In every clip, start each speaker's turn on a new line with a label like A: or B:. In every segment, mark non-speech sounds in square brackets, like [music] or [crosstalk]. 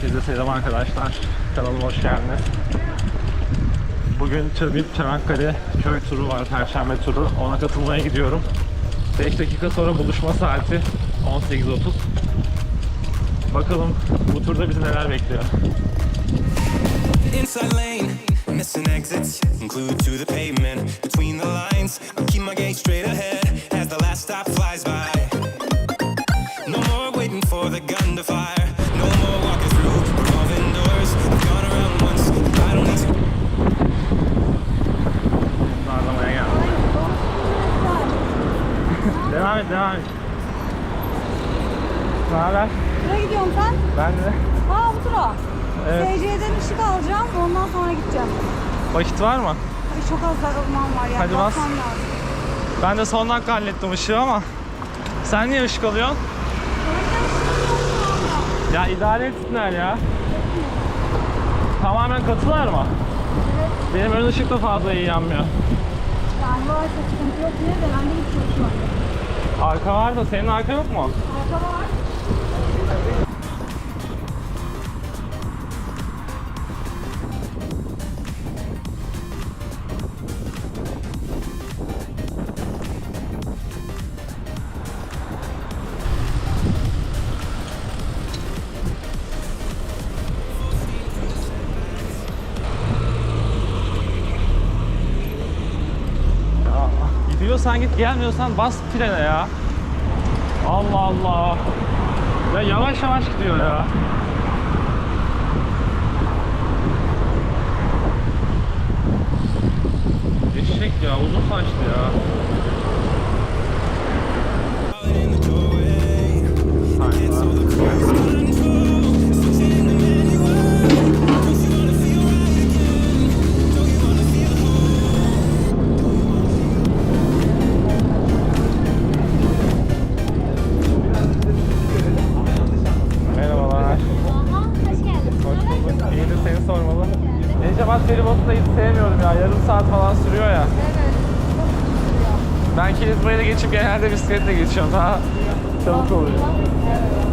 A: Herkese selam arkadaşlar. Kanalıma hoş geldiniz. Bugün Çabip Çanakkale köy turu var, Perşembe turu. Ona katılmaya gidiyorum. 5 dakika sonra buluşma saati 18.30. Bakalım bu turda bizi neler bekliyor.
B: Inside lane, missing exits, glued to the pavement. Between the lines, I keep my gaze straight ahead
A: et, devam et. Ne haber?
C: Nereye gidiyorsun sen?
A: Ben de.
C: Ha bu tura.
A: Evet.
C: SC'den ışık alacağım. Ondan sonra gideceğim.
A: Vakit var mı?
C: Ay çok az zaman var ya.
A: Hadi bas.
C: Lazım.
A: Ben de son dakika hallettim ışığı ama. Sen niye ışık alıyorsun? Ya idare etsinler ya. Tamamen katılar mı? Benim ön ışık da fazla iyi yanmıyor.
C: Yani varsa sıkıntı yok. Niye de ben de hiç yok şu anda.
A: Arka var da senin arka yok mu?
C: Arka var.
A: Gidiyorsan git gelmiyorsan bas frene ya. Allah Allah. Ya yavaş yavaş gidiyor ya. Eşek ya uzun saçlı ya. Ya. Yarım saat falan sürüyor ya. Ben Kilizbayır'ı geçip genelde bisikletle geçiyorum. Daha çabuk oluyor.
D: Hadi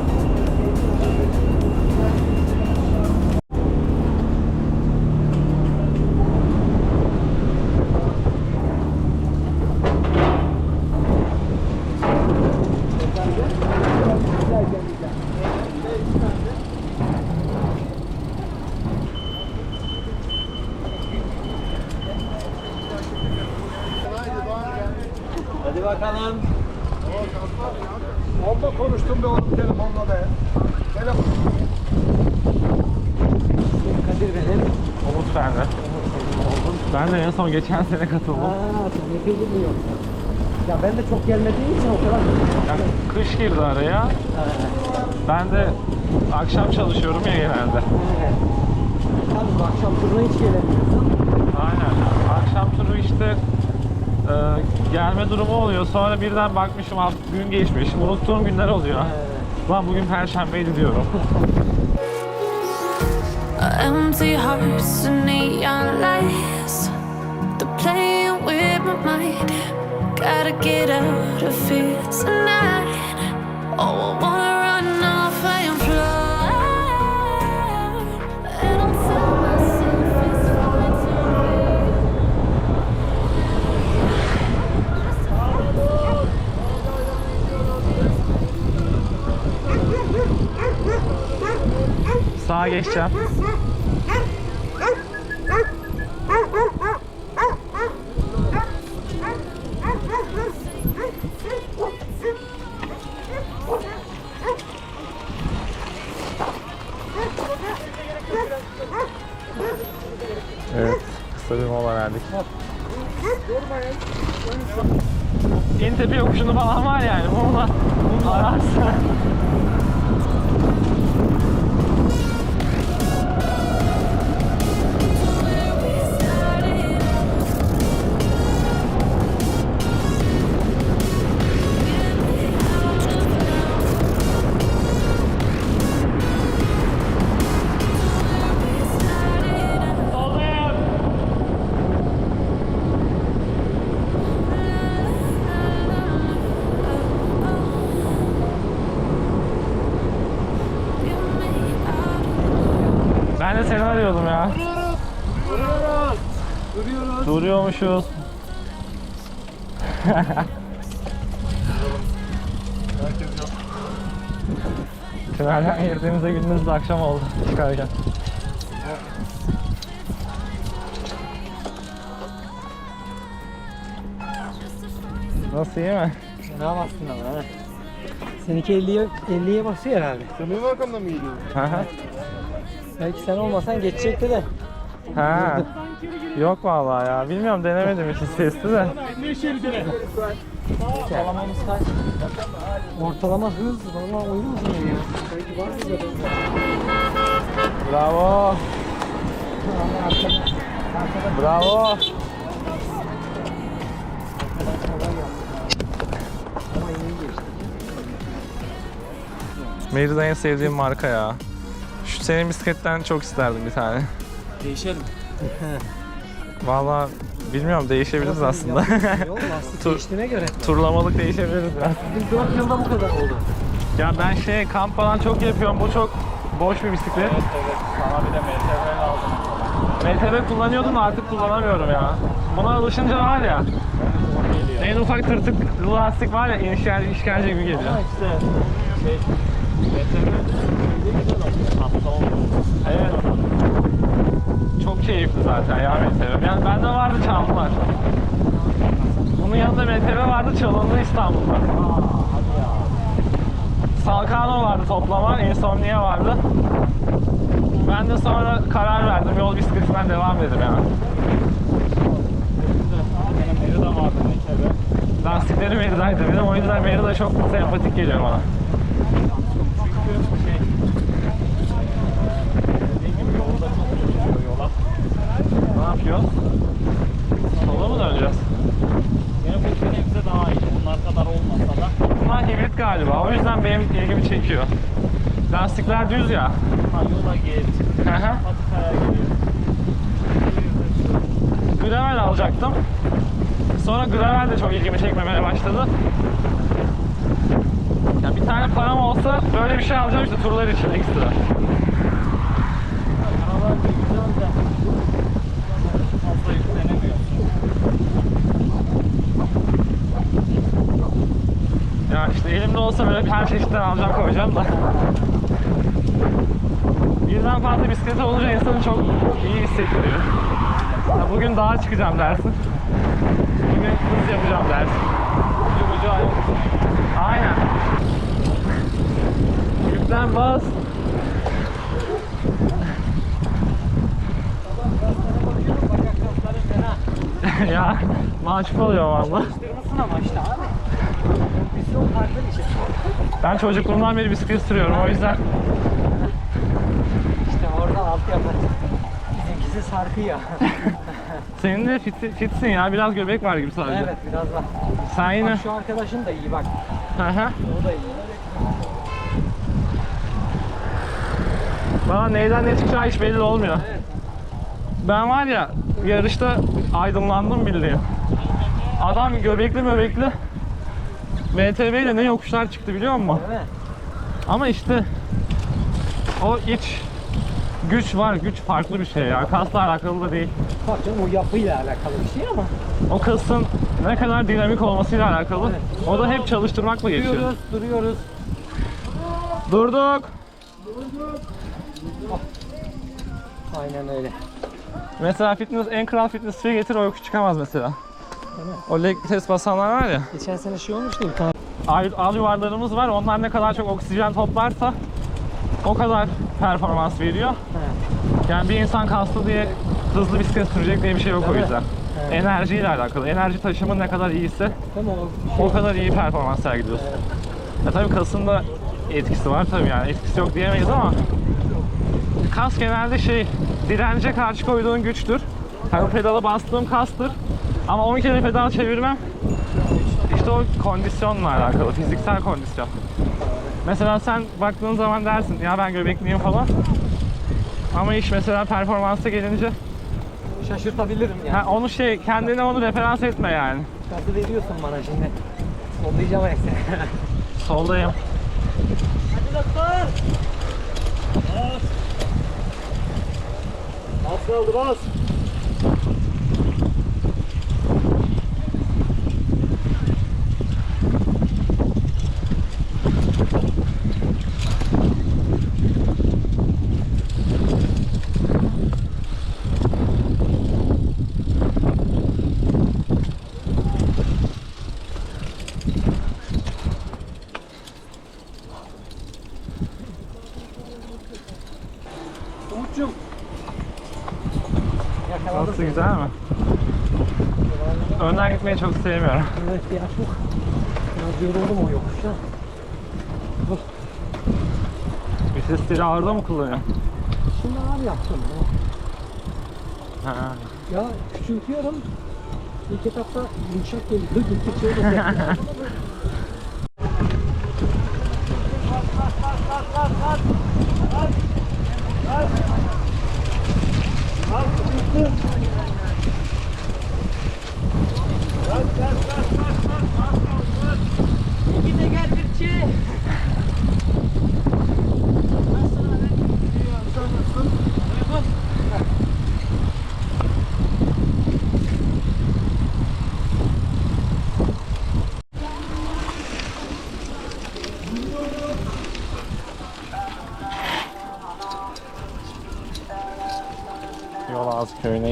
D: bakalım. Orada konuştum be oğlum telefonla be. Telefon. Kadir benim.
A: Umut ben de. Ben de en son geçen sene katıldım.
D: Yapıyordun mu yoksa? Ya ben de çok gelmediğim için o kadar.
A: Yani kış girdi araya. Ben de akşam çalışıyorum ya genelde.
D: Evet. Tabii bu akşam turuna hiç gelemiyorsun.
A: Aynen. Akşam turu işte gelme durumu oluyor. Sonra birden bakmışım alt gün geçmiş. Unuttuğum günler oluyor. Lan bugün perşembeydi diyorum.
E: Empty hearts and neon lights. They're playing with my mind. Gotta get out of here tonight. Oh, I wanna
A: Sağa geçeceğim. Evet, kısa bir mola verdik. İntepe yokuşunu falan var yani. Bununla ararsın.
D: Duruyoruz.
A: Duruyormuşuz. Tünelden girdiğimizde gündüz de akşam oldu çıkarken. Nasıl iyi mi?
D: Ne bastın ama ha? Seninki 50'ye 50'ye basıyor herhalde.
F: Sen benim arkamdan mı
A: hı.
D: Belki sen olmasan geçecekti de.
A: Ha. Yok vallahi ya. Bilmiyorum denemedim hiç sesli de.
D: Ortalama hız valla oyun hızı ya.
A: Bravo. Bravo. Merida en sevdiğim marka ya. Şu senin bisikletten çok isterdim bir tane.
D: Değişelim. [laughs]
A: Vallahi bilmiyorum değişebiliriz aslında.
D: Yol lastik [laughs]
A: Tur-
D: değiştiğine göre.
A: Turlamalık değişebiliriz biraz.
D: Biz 4 yılda bu kadar oldu.
A: Ya ben şey kamp falan çok yapıyorum. Bu çok boş bir bisiklet. Evet evet. Sana bir de MTB lazım. MTB kullanıyordum artık kullanamıyorum ya. Buna alışınca var ya. En ufak tırtık lastik var ya işkence, işkence gibi geliyor.
D: işte
A: şey, Evet. Çok keyifli zaten ya MTB. Yani bende vardı çaldılar. Bunun yanında MTB vardı çalındı İstanbul'da. Salkano vardı toplama, Insomnia vardı. Ben de sonra karar verdim, yol bisikletinden devam dedim yani. Benim Merida vardı Merida'ydı benim, o yüzden Merida çok sempatik geliyor bana. Çünkü şey, dediğim gibi yolda çok düşüyor yola. Ne yapıyoruz? Sola mı döneceğiz?
F: Yine bu bize daha iyi. Bunlar kadar olmasa da.
A: Bunlar hibrit galiba, o yüzden benim ilgimi çekiyor. Lastikler düz ya.
F: Ha yola
A: hı.
F: Patikaya geliyor.
A: Gravel alacaktım. Sonra gravel de çok ilgimi çekmemeye başladı. Ya bir tane param olsa böyle bir şey alacağım işte turlar için ekstra. Ya işte elimde olsa böyle her çeşitten alacağım koyacağım da. Birden fazla bisiklet olunca insanı çok iyi hissettiriyor. Ya bugün dağa çıkacağım dersin. Bugün hız yapacağım dersin. Ucu ayak. Aynen. Yüklen bas. [laughs] ya mahcup oluyor valla.
D: Kırmızın ama işte abi.
A: Ben çocukluğumdan beri bisiklet sürüyorum o yüzden.
D: Altyapı. Bizimkisi sarkı ya. [laughs]
A: Senin de fit, fitsin ya biraz göbek var gibi sadece.
D: evet biraz da.
A: Sen yine.
D: Bak şu arkadaşın da iyi bak.
A: Hı hı.
D: O da iyi.
A: Bana neyden ne çıkacağı hiç belli olmuyor. Ben var ya yarışta aydınlandım bildiğin. Adam göbekli möbekli. MTB ile ne yokuşlar çıktı biliyor musun?
D: Mi?
A: Ama işte o iç güç var. Güç farklı bir şey ya. Kasla alakalı da değil.
D: Bak canım o yapıyla alakalı bir şey ama.
A: O kasın ne kadar dinamik olmasıyla alakalı. O da hep çalıştırmakla geçiyor.
D: Duruyoruz, duruyoruz.
A: Durduk.
D: Aynen öyle.
A: Mesela fitness, en kral fitness suyu getir o yokuş çıkamaz mesela. O leg test basanlar var ya.
D: Geçen sene şey olmuştu.
A: Al, al yuvarlarımız var. Onlar ne kadar çok oksijen toplarsa o kadar performans veriyor. Yani bir insan kaslı diye hızlı bisiklet sürecek diye bir şey yok o
D: Tabii.
A: yüzden.
D: Evet.
A: Enerjiyle alakalı. Enerji taşımın ne kadar iyiyse
D: Değil mi o?
A: o kadar iyi performans sergiliyorsun. Ya tabii kasın da etkisi var tabii yani etkisi yok diyemeyiz ama kas genelde şey dirence karşı koyduğun güçtür. Hani pedala bastığım kastır. Ama 10 kere pedal çevirmem işte o kondisyonla alakalı, fiziksel kondisyon. Mesela sen baktığın zaman dersin ya ben göbekliyim falan. Ama iş mesela performansa gelince
D: Şaşırtabilirim yani.
A: ha, onu şey kendine onu referans etme yani.
D: Gazı veriyorsun bana şimdi. Sollayacağım ekse. [laughs]
A: Soldayım.
D: Hadi doktor. kaldı bas.
A: Nasıl güzel mi? Önden gitmeyi çok sevmiyorum.
D: Evet ya çok. Biraz yoruldum o yokuşta.
A: Vitesleri ağırda mı kullanıyorsun?
D: Şimdi ağır yaptım. ya.
A: Ha.
D: Ya küçültüyorum. İlk etapta yumuşak geliyor. Gittikçe öyle [laughs]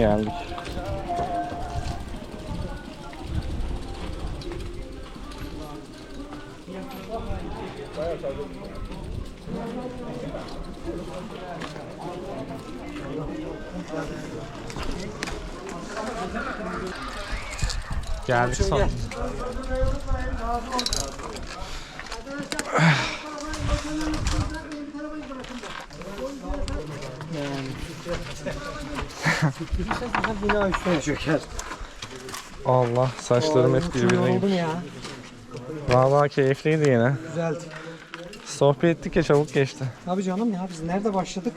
A: geldik. Geldik son. [laughs]
D: Bina üstüne çöker.
A: Allah saçlarım hep birbirine gibi.
D: ya.
A: Vallahi keyifliydi yine.
D: Güzeldi.
A: Sohbet ettik ya çabuk geçti.
D: Abi canım ya biz nerede başladık?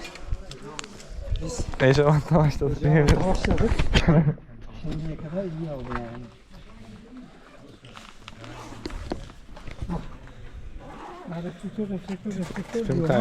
D: Biz
A: Ecevat'ta başladık diyebiliriz.
D: başladık. [laughs] Şimdiye kadar iyi oldu yani. Reflektör, reflektör, reflektör diyorlar.